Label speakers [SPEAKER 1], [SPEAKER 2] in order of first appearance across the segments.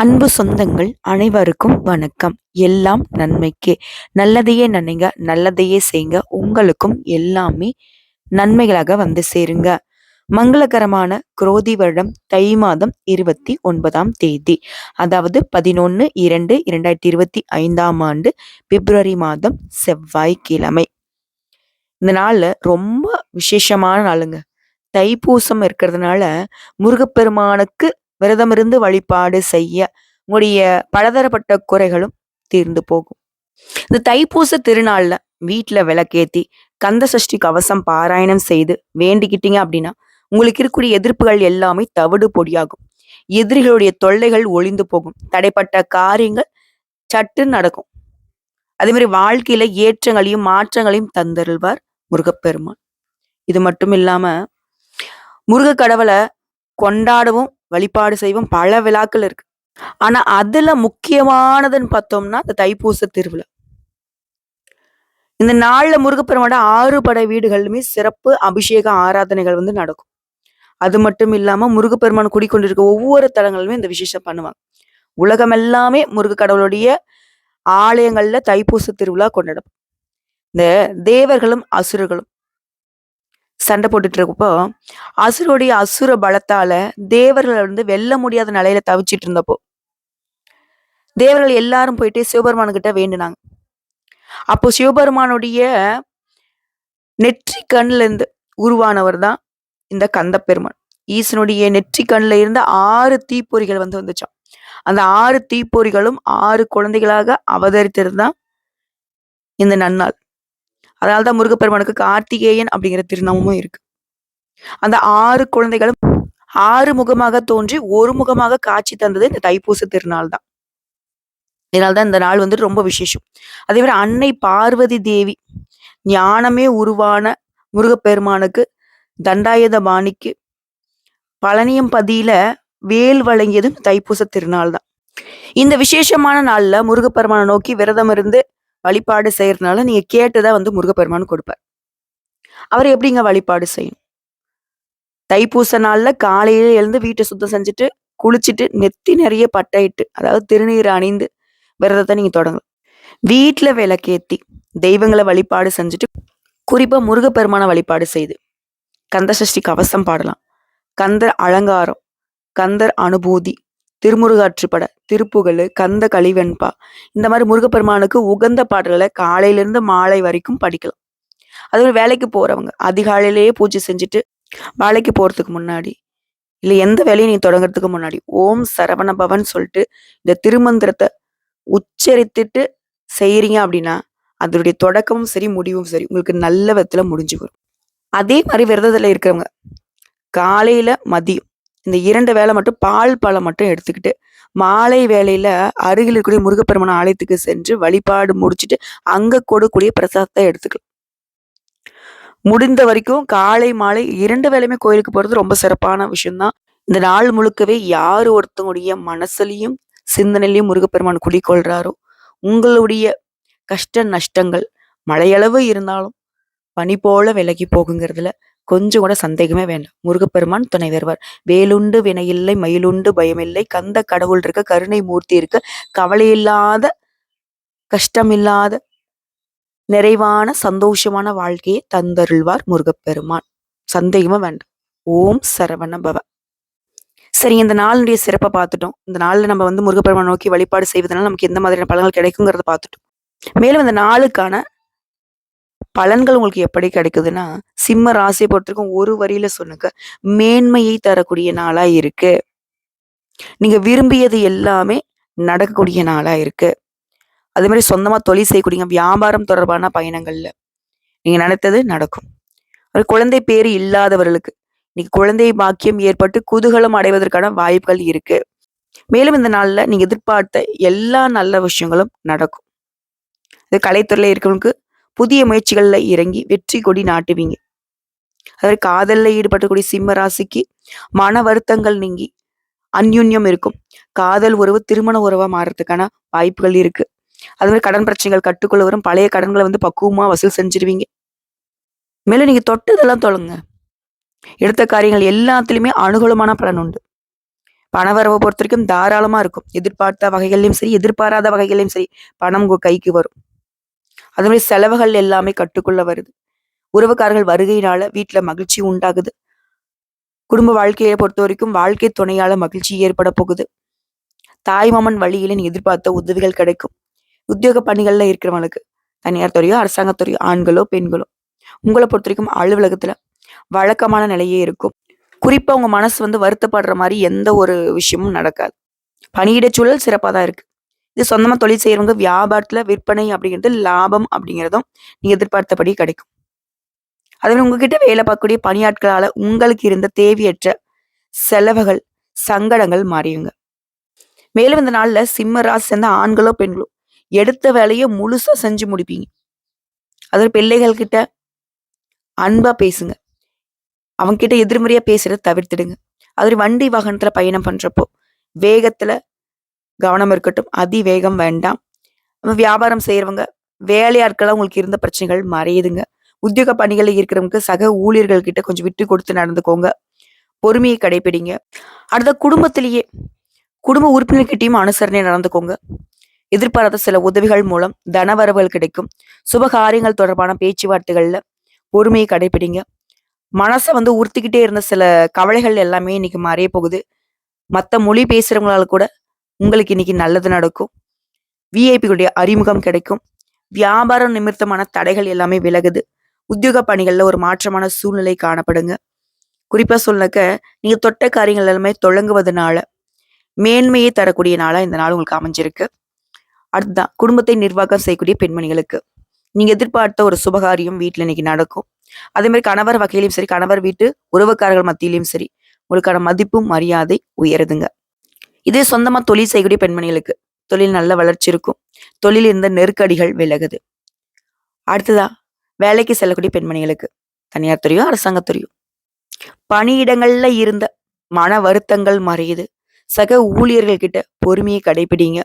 [SPEAKER 1] அன்பு சொந்தங்கள் அனைவருக்கும் வணக்கம். எல்லாம் நன்மைக்கே. நல்லதையே நினைங்க நல்லதையே செய்யுங்க உங்களுக்கும் எல்லாமே நன்மைகளாக வந்து சேருங்க. மங்களகரமான குரோதி வருடம் தை மாதம் இருபத்தி ஒன்பதாம் தேதி அதாவது பதினொன்று இரண்டு இரண்டாயிரத்தி இருபத்தி ஐந்தாம் ஆண்டு பிப்ரவரி மாதம் செவ்வாய்க்கிழமை. இந்த நாளில் ரொம்ப விசேஷமான நாளுங்க. தைப்பூசம் இருக்கிறதுனால முருகப்பெருமானுக்கு விரதமிருந்து வழிபாடு செய்ய உங்களுடைய பலதரப்பட்ட குறைகளும் தீர்ந்து போகும். இந்த தைப்பூச திருநாள்ல வீட்டுல விளக்கேத்தி கந்த சஷ்டி கவசம் பாராயணம் செய்து வேண்டிக்கிட்டீங்க அப்படின்னா உங்களுக்கு இருக்கக்கூடிய எதிர்ப்புகள் எல்லாமே தவிடு பொடியாகும். எதிரிகளுடைய தொல்லைகள் ஒளிந்து போகும். தடைப்பட்ட காரியங்கள் சட்டு நடக்கும். அதே மாதிரி வாழ்க்கையில ஏற்றங்களையும் மாற்றங்களையும் தந்தருள்வார் முருகப்பெருமான். இது மட்டும் இல்லாம முருக கடவுளை கொண்டாடவும் வழிபாடு செய்வோம். பல விழாக்கள் இருக்கு. ஆனா அதுல முக்கியமானதுன்னு பார்த்தோம்னா இந்த தைப்பூச திருவிழா. இந்த நாள்ல முருகப்பெருமாட ஆறு படை வீடுகளிலுமே சிறப்பு அபிஷேக ஆராதனைகள் வந்து நடக்கும். அது மட்டும் இல்லாம முருகப்பெருமான் குடிக்கொண்டிருக்க ஒவ்வொரு தலங்களுமே இந்த விசேஷம் பண்ணுவாங்க. உலகம் எல்லாமே முருக கடவுளுடைய ஆலயங்கள்ல தைப்பூச திருவிழா கொண்டாடும் இந்த தேவர்களும் அசுரர்களும் சண்டை போட்டுட்டு இருக்கப்போ அசுரோடைய அசுர பலத்தால தேவர்களை வந்து வெல்ல முடியாத நிலையில தவிச்சிட்டு இருந்தப்போ தேவர்கள் எல்லாரும் போயிட்டு சிவபெருமானுக்கிட்ட வேண்டுனாங்க. அப்போ சிவபெருமானுடைய நெற்றி கண்ல இருந்து உருவானவர் தான் இந்த கந்த பெருமான் ஈசனுடைய நெற்றி கண்ணில் இருந்த ஆறு தீப்பொறிகள் வந்து வந்துச்சான் அந்த ஆறு தீப்பொறிகளும் ஆறு குழந்தைகளாக அவதரித்திருந்தான் இந்த நன்னாள். அதனால்தான் முருகப்பெருமானுக்கு கார்த்திகேயன் அப்படிங்கிற திருநாமமும் இருக்கு. அந்த ஆறு குழந்தைகளும் ஆறு முகமாக தோன்றி ஒரு முகமாக காட்சி தந்தது இந்த தைப்பூச திருநாள் தான் இதனால்தான் இந்த நாள் வந்துட்டு ரொம்ப விசேஷம். அதே மாதிரி அன்னை பார்வதி தேவி ஞானமே உருவான முருகப்பெருமானுக்கு தண்டாயுத பாணிக்கு பழனியம் பதியில வேல் வழங்கியதும் தைப்பூச திருநாள் தான் இந்த விசேஷமான நாள்ல முருகப்பெருமானை நோக்கி விரதம் இருந்து வழிபாடு செய்யறதுனால நீங்க கேட்டதா வந்து முருகப்பெருமான் கொடுப்பார். அவர் எப்படிங்க வழிபாடு செய்யணும் தைப்பூச நாள்ல காலையில எழுந்து வீட்டை சுத்தம் செஞ்சுட்டு குளிச்சுட்டு நெத்தி நிறைய பட்டையிட்டு அதாவது திருநீர் அணிந்து விரதத்தை நீங்க தொடங்கலாம். வீட்டுல விளக்கேத்தி தெய்வங்களை வழிபாடு செஞ்சுட்டு குறிப்பா முருகப்பெருமான வழிபாடு செய்து கந்த சஷ்டி கவசம் பாடலாம். கந்தர் அலங்காரம் கந்தர் அனுபூதி திருமுருகாற்றுப்பட திருப்புகழ் கந்த கழிவெண்பா. இந்த மாதிரி முருகப்பெருமானுக்கு உகந்த பாடல்களை காலையிலேருந்து மாலை வரைக்கும் படிக்கலாம். அது வேலைக்கு போறவங்க. அதிகாலையிலேயே பூஜை செஞ்சுட்டு வேலைக்கு போறதுக்கு முன்னாடி இல்லை எந்த வேலையும் நீ தொடங்குறதுக்கு முன்னாடி ஓம் சரவண பவன் சொல்லிட்டு இந்த திருமந்திரத்தை உச்சரித்துட்டு செய்யறீங்க அப்படின்னா அதனுடைய தொடக்கமும் சரி முடிவும் சரி உங்களுக்கு நல்ல விதத்துல முடிஞ்சு வரும். அதே மாதிரி விரதத்துல இருக்கிறவங்க காலையில மதியம் இந்த இரண்டு வேலை மட்டும் பால் பழம் மட்டும் எடுத்துக்கிட்டு மாலை வேலையில அருகில் இருக்கக்கூடிய முருகப்பெருமான ஆலயத்துக்கு சென்று வழிபாடு முடிச்சுட்டு அங்க கொடுக்கூடிய பிரசாதத்தை எடுத்துக்கலாம். முடிந்த வரைக்கும் காலை மாலை இரண்டு வேலையுமே கோயிலுக்கு போறது ரொம்ப சிறப்பான விஷயம்தான். இந்த நாள் முழுக்கவே யார் ஒருத்தங்களுடைய மனசுலையும் சிந்தனையிலையும் முருகப்பெருமான் குடிக்கொள்றாரோ உங்களுடைய கஷ்ட நஷ்டங்கள் மழையளவு இருந்தாலும் பனி போல விலகி போகுங்கிறதுல கொஞ்சம் கூட சந்தேகமே வேண்டாம். முருகப்பெருமான் துணை வருவார். வேலுண்டு வினையில்லை மயிலுண்டு பயமில்லை கந்த கடவுள் இருக்க கருணை மூர்த்தி இருக்க கவலை இல்லாத கஷ்டமில்லாத நிறைவான சந்தோஷமான வாழ்க்கையை தந்தருள்வார் முருகப்பெருமான். சந்தேகமே வேண்டாம். ஓம் சரவண பவ சரி இந்த நாளுடைய சிறப்பை பார்த்துட்டோம். இந்த நாளில் நம்ம வந்து முருகப்பெருமான் நோக்கி வழிபாடு செய்வதனால நமக்கு எந்த மாதிரியான பலன்கள் கிடைக்குங்கிறத பார்த்துட்டோம். மேலும் இந்த நாளுக்கான பலன்கள் உங்களுக்கு எப்படி கிடைக்குதுன்னா சிம்ம ராசியை பொறுத்தவரைக்கும் ஒரு வரியில சொன்னுங்க மேன்மையை தரக்கூடிய நாளா இருக்கு. நீங்க விரும்பியது எல்லாமே நடக்கக்கூடிய நாளா இருக்கு. அதே மாதிரி சொந்தமா தொழில் செய்யக்கூடிய வியாபாரம் தொடர்பான பயணங்கள்ல நீங்க நினைத்தது நடக்கும். ஒரு குழந்தை பேரு இல்லாதவர்களுக்கு இன்னைக்கு குழந்தை பாக்கியம் ஏற்பட்டு குதூகலம் அடைவதற்கான வாய்ப்புகள் இருக்கு. மேலும் இந்த நாள்ல நீங்க எதிர்பார்த்த எல்லா நல்ல விஷயங்களும் நடக்கும். இது கலைத்துறையில இருக்கவங்களுக்கு புதிய முயற்சிகளில் இறங்கி வெற்றி கொடி நாட்டுவீங்க. அதாவது காதலில் ஈடுபட்டக்கூடிய சிம்ம ராசிக்கு மன வருத்தங்கள் நீங்கி அந்யுன்யம் இருக்கும். காதல் உறவு திருமண உறவா மாறுறதுக்கான வாய்ப்புகள் இருக்கு. அது மாதிரி கடன் பிரச்சனைகள் கட்டுக்குள்ள வரும். பழைய கடன்களை வந்து பக்குவமா வசூல் செஞ்சிருவீங்க. மேலும் நீங்க தொட்டதெல்லாம் தொழுங்க எடுத்த காரியங்கள் எல்லாத்துலயுமே அனுகூலமான பலன் உண்டு. பணவரவை பொறுத்த வரைக்கும் தாராளமா இருக்கும். எதிர்பார்த்த வகைகள்லையும் சரி எதிர்பாராத வகைகள்லையும் சரி பணம் உங்க கைக்கு வரும். அதனுடைய மாதிரி செலவுகள் எல்லாமே கட்டுக்குள்ள வருது. உறவுக்காரர்கள் வருகையினால வீட்டுல மகிழ்ச்சி உண்டாகுது. குடும்ப வாழ்க்கையை பொறுத்த வரைக்கும் வாழ்க்கை துணையால மகிழ்ச்சி ஏற்பட போகுது. தாய்மாமன் வழியில நீங்க எதிர்பார்த்த உதவிகள் கிடைக்கும். உத்தியோக பணிகள்ல இருக்கிறவங்களுக்கு தனியார் துறையோ அரசாங்கத்துறையோ ஆண்களோ பெண்களோ உங்களை பொறுத்த வரைக்கும் அலுவலகத்துல வழக்கமான நிலையே இருக்கும். குறிப்பா உங்க மனசு வந்து வருத்தப்படுற மாதிரி எந்த ஒரு விஷயமும் நடக்காது. பணியிட சூழல் சிறப்பாக தான் இருக்கு. இது சொந்தமாக தொழில் செய்கிறவங்க வியாபாரத்தில் விற்பனை அப்படிங்கிறது லாபம் அப்படிங்கிறதும் நீங்கள் எதிர்பார்த்தபடி கிடைக்கும். அதே உங்ககிட்ட வேலை பார்க்கக்கூடிய பணியாட்களால் உங்களுக்கு இருந்த தேவையற்ற செலவுகள் சங்கடங்கள் மாறியுங்க மேலும் இந்த நாளில் சிம்ம ராசி சேர்ந்த ஆண்களோ பெண்களோ எடுத்த வேலையை முழுசாக செஞ்சு முடிப்பீங்க. அதில் பிள்ளைகள் கிட்ட அன்பாக பேசுங்க. அவங்க கிட்ட எதிர்மறையாக பேசுறத தவிர்த்துடுங்க. அது வண்டி வாகனத்தில் பயணம் பண்ணுறப்போ வேகத்தில் கவனம் இருக்கட்டும். அதிவேகம் வேண்டாம். நம்ம வியாபாரம் செய்யறவங்க வேலையாட்களாக உங்களுக்கு இருந்த பிரச்சனைகள் மறையுதுங்க. உத்தியோக பணிகளில் இருக்கிறவங்க சக ஊழியர்கள் கிட்ட கொஞ்சம் விட்டு கொடுத்து நடந்துக்கோங்க. பொறுமையை கடைபிடிங்க அடுத்த குடும்பத்திலேயே குடும்ப உறுப்பினர்கிட்டையும் அனுசரணை நடந்துக்கோங்க. எதிர்பாராத சில உதவிகள் மூலம் தனவரவுகள் கிடைக்கும். சுபகாரியங்கள் தொடர்பான பேச்சுவார்த்தைகள்ல பொறுமையை கடைபிடிங்க மனசை வந்து உறுத்திக்கிட்டே இருந்த சில கவலைகள் எல்லாமே இன்னைக்கு மறைய போகுது மற்ற மொழி பேசுறவங்களால கூட உங்களுக்கு இன்னைக்கு நல்லது நடக்கும். விஐபிகளுடைய அறிமுகம் கிடைக்கும். வியாபாரம் நிமித்தமான தடைகள் எல்லாமே விலகுது. உத்தியோக பணிகள்ல ஒரு மாற்றமான சூழ்நிலை காணப்படுங்க. குறிப்பா சொல்லக்க நீங்க தொட்ட காரியங்கள் எல்லாமே தொடங்குவதனால மேன்மையை தரக்கூடிய நாளா இந்த நாள் உங்களுக்கு அமைஞ்சிருக்கு. அடுத்ததான் குடும்பத்தை நிர்வாகம் செய்யக்கூடிய பெண்மணிகளுக்கு. நீங்க எதிர்பார்த்த ஒரு சுபகாரியம் வீட்டுல இன்னைக்கு நடக்கும். அதே மாதிரி கணவர் வகையிலையும் சரி கணவர் வீட்டு உறவுக்காரர்கள் மத்தியிலையும் சரி உங்களுக்கான மதிப்பும் மரியாதை உயருதுங்க. இதே சொந்தமா தொழில் செய்யக்கூடிய பெண்மணிகளுக்கு தொழில் நல்ல வளர்ச்சி இருக்கும். தொழில் இருந்த நெருக்கடிகள் விலகுது. அடுத்ததா வேலைக்கு செல்லக்கூடிய பெண்மணிகளுக்கு. தனியார் துறையோ அரசாங்கத்துறையோ பணியிடங்கள்ல இருந்த மன வருத்தங்கள் மறையுது. சக ஊழியர்கள் கிட்ட பொறுமையை கடைபிடிங்க.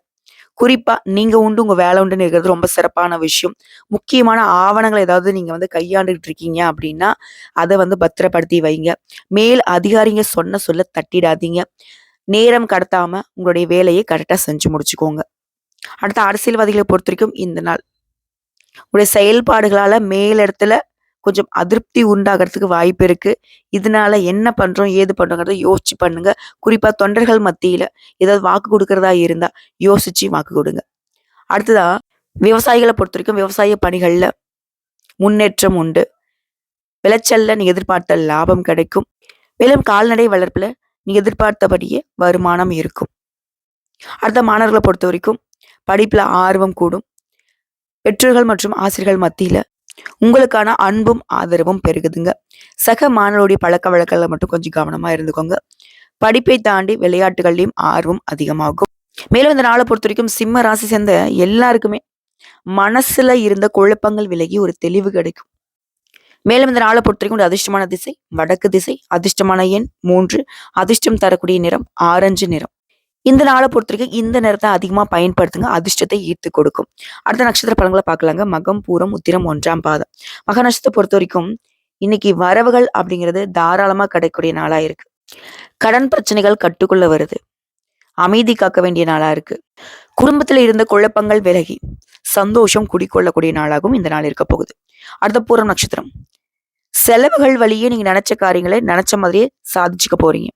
[SPEAKER 1] குறிப்பா நீங்க உண்டு உங்க வேலை உண்டுன்னு இருக்கிறது ரொம்ப சிறப்பான விஷயம். முக்கியமான ஆவணங்கள் ஏதாவது நீங்க வந்து கையாண்டுகிட்டு இருக்கீங்க அப்படின்னா அதை வந்து பத்திரப்படுத்தி வைங்க. மேல் அதிகாரிங்க சொன்ன சொல்ல தட்டிடாதீங்க. நேரம் கடத்தாம உங்களுடைய வேலையை கரெக்டாக செஞ்சு முடிச்சுக்கோங்க. அடுத்த அரசியல்வாதிகளை பொறுத்த வரைக்கும் இந்த நாள். உங்களுடைய செயல்பாடுகளால மேலிடத்துல கொஞ்சம் அதிருப்தி உண்டாகிறதுக்கு வாய்ப்பு இருக்கு. இதனால என்ன பண்றோம் ஏது பண்றோங்கிறத யோசிச்சு பண்ணுங்க. குறிப்பா தொண்டர்கள் மத்தியில ஏதாவது வாக்கு கொடுக்கறதா இருந்தா யோசிச்சு வாக்கு கொடுங்க. அடுத்ததா விவசாயிகளை பொறுத்த வரைக்கும் விவசாய பணிகள்ல முன்னேற்றம் உண்டு. விளைச்சல்ல நீ எதிர்பார்த்த லாபம் கிடைக்கும். மேலும் கால்நடை வளர்ப்புல நீ எதிர்பார்த்தபடியே வருமானம் இருக்கும். அடுத்த மாணவர்களை பொறுத்த வரைக்கும் படிப்பில் ஆர்வம் கூடும். பெற்றோர்கள் மற்றும் ஆசிரியர்கள் மத்தியில் உங்களுக்கான அன்பும் ஆதரவும் பெருகுதுங்க. சக மாணவருடைய பழக்க வழக்கங்களை மட்டும் கொஞ்சம் கவனமா இருந்துக்கோங்க. படிப்பை தாண்டி விளையாட்டுகள்லையும் ஆர்வம் அதிகமாகும். மேலும் இந்த நாளை பொறுத்த வரைக்கும் சிம்ம ராசி சேர்ந்த எல்லாருக்குமே மனசுல இருந்த குழப்பங்கள் விலகி ஒரு தெளிவு கிடைக்கும். மேலும் இந்த நாளை பொறுத்தவரைக்கும் அதிர்ஷ்டமான திசை வடக்கு திசை அதிர்ஷ்டமான எண் மூன்று. அதிர்ஷ்டம் தரக்கூடிய நிறம் ஆரஞ்சு நிறம். இந்த நாளை பொறுத்தவரைக்கும் இந்த நேரத்தை அதிகமா பயன்படுத்துங்க. அதிர்ஷ்டத்தை ஈர்த்து கொடுக்கும். அடுத்த நட்சத்திர பலன்களை பார்க்கலாங்க. மகம் பூரம் உத்திரம் ஒன்றாம் பாதம். மக நட்சத்திரத்தை பொறுத்த வரைக்கும் இன்னைக்கு வரவுகள் அப்படிங்கிறது தாராளமா கிடைக்கக்கூடிய நாளா இருக்கு. கடன் பிரச்சனைகள் கட்டுக்குள்ள வருது. அமைதி காக்க வேண்டிய நாளா இருக்கு. குடும்பத்துல இருந்த குழப்பங்கள் விலகி. சந்தோஷம் குடிக்கொள்ளக்கூடிய நாளாகவும் இந்த நாள் இருக்க போகுது. அடுத்த பூரம் நட்சத்திரம். செலவுகள் வழியே நீங்க நினைச்ச காரியங்களை நினைச்ச மாதிரியே சாதிச்சுக்க போறீங்க.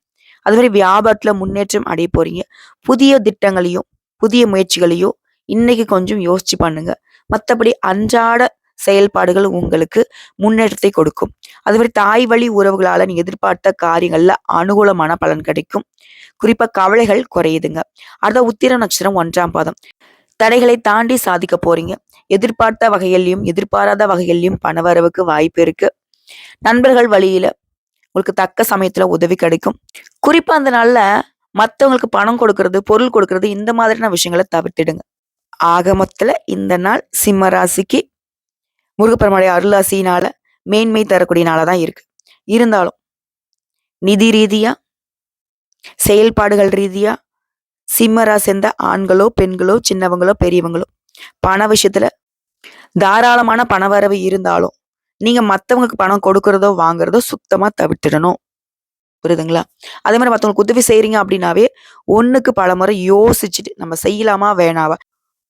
[SPEAKER 1] அது மாதிரி வியாபாரத்துல முன்னேற்றம் அடைய போறீங்க. புதிய திட்டங்களையும் புதிய முயற்சிகளையும் இன்னைக்கு கொஞ்சம் யோசிச்சு பண்ணுங்க. மற்றபடி அன்றாட செயல்பாடுகள் உங்களுக்கு முன்னேற்றத்தை கொடுக்கும். அது மாதிரி தாய் வழி உறவுகளால நீங்க எதிர்பார்த்த காரியங்கள்ல அனுகூலமான பலன் கிடைக்கும். குறிப்பா கவலைகள் குறையுதுங்க. அடுத்த உத்திர நட்சத்திரம் ஒன்றாம் பாதம். தடைகளை தாண்டி சாதிக்க போறீங்க. எதிர்பார்த்த வகையிலையும் எதிர்பாராத வகையிலையும் பணவரவுக்கு வாய்ப்பு இருக்கு. நண்பர்கள் வழியில உங்களுக்கு தக்க சமயத்துல உதவி கிடைக்கும். குறிப்பா அந்த நாள்ல மற்றவங்களுக்கு பணம் கொடுக்கறது பொருள் கொடுக்கறது இந்த மாதிரியான விஷயங்களை தவிர்த்திடுங்க. ஆக மொத்தத்துல இந்த நாள் சிம்ம ராசிக்கு முருகப்பெருமாடைய அருளாசினால மேன்மை தரக்கூடிய நாளாக தான் இருக்கு. இருந்தாலும் நிதி ரீதியா செயல்பாடுகள் ரீதியா சிம்மரா சேர்ந்த ஆண்களோ பெண்களோ சின்னவங்களோ பெரியவங்களோ பண விஷயத்துல தாராளமான பணவரவு இருந்தாலும் நீங்க மத்தவங்களுக்கு பணம் கொடுக்கறதோ வாங்குறதோ சுத்தமா தவிர்த்திடணும். புரியுதுங்களா? அதே மாதிரி மற்றவங்களுக்கு உதவி செய்யறீங்க அப்படின்னாவே ஒண்ணுக்கு பல முறை யோசிச்சுட்டு நம்ம செய்யலாமா வேணாவா?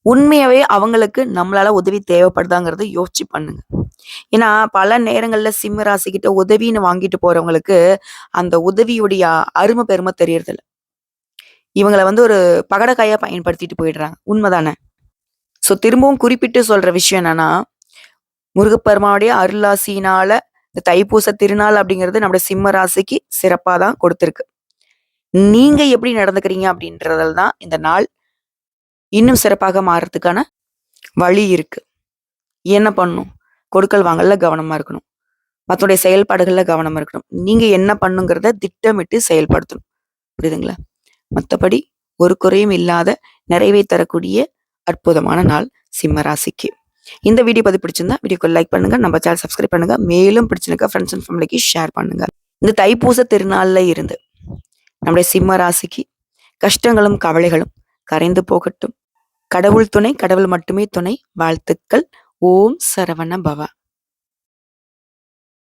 [SPEAKER 1] உண்மையாவே அவங்களுக்கு நம்மளால உதவி தேவைப்படுதாங்கிறத யோசிச்சு பண்ணுங்க. ஏன்னா பல நேரங்கள்ல சிம்ம ராசிக்கிட்ட உதவின்னு வாங்கிட்டு போறவங்களுக்கு அந்த உதவியுடைய அருமை பெருமை தெரியறதில்ல. இவங்களை வந்து ஒரு பகடக்காயாக பயன்படுத்திட்டு போயிடுறாங்க. உண்மைதானே? ஸோ திரும்பவும் குறிப்பிட்டு சொல்கிற விஷயம் என்னன்னா முருகப்பெருமானுடைய அருளாசினால இந்த தைப்பூச திருநாள் அப்படிங்கிறது நம்முடைய சிம்ம ராசிக்கு சிறப்பாக தான் கொடுத்துருக்கு. நீங்க எப்படி நடந்துக்கிறீங்க அப்படின்றதுல தான் இந்த நாள் இன்னும் சிறப்பாக மாறுறதுக்கான வழி இருக்கு. என்ன பண்ணணும் கொடுக்கல் வாங்கல கவனமா இருக்கணும். மற்றவடைய செயல்பாடுகளில் கவனமா இருக்கணும். நீங்க என்ன பண்ணுங்கிறத திட்டமிட்டு செயல்படுத்தணும். புரியுதுங்களா? மற்றபடி ஒரு குறையும் இல்லாத நிறைவை தரக்கூடிய அற்புதமான நாள் சிம்ம ராசிக்கு இந்த வீடியோ பதிவு பிடிச்சிருந்தா வீடியோக்கு லைக் பண்ணுங்க நம்ம சேனல் சப்ஸ்கிரைப் பண்ணுங்க மேலும் பிடிச்சிருக்க ஃப்ரெண்ட்ஸ் அண்ட் ஃபேமிலிக்கு ஷேர் பண்ணுங்க. இந்த தைப்பூச திருநாள்ல இருந்து நம்முடைய சிம்ம ராசிக்கு கஷ்டங்களும் கவலைகளும் கரைந்து போகட்டும். கடவுள் துணை கடவுள் மட்டுமே துணை வாழ்த்துக்கள். ஓம் சரவண பவா.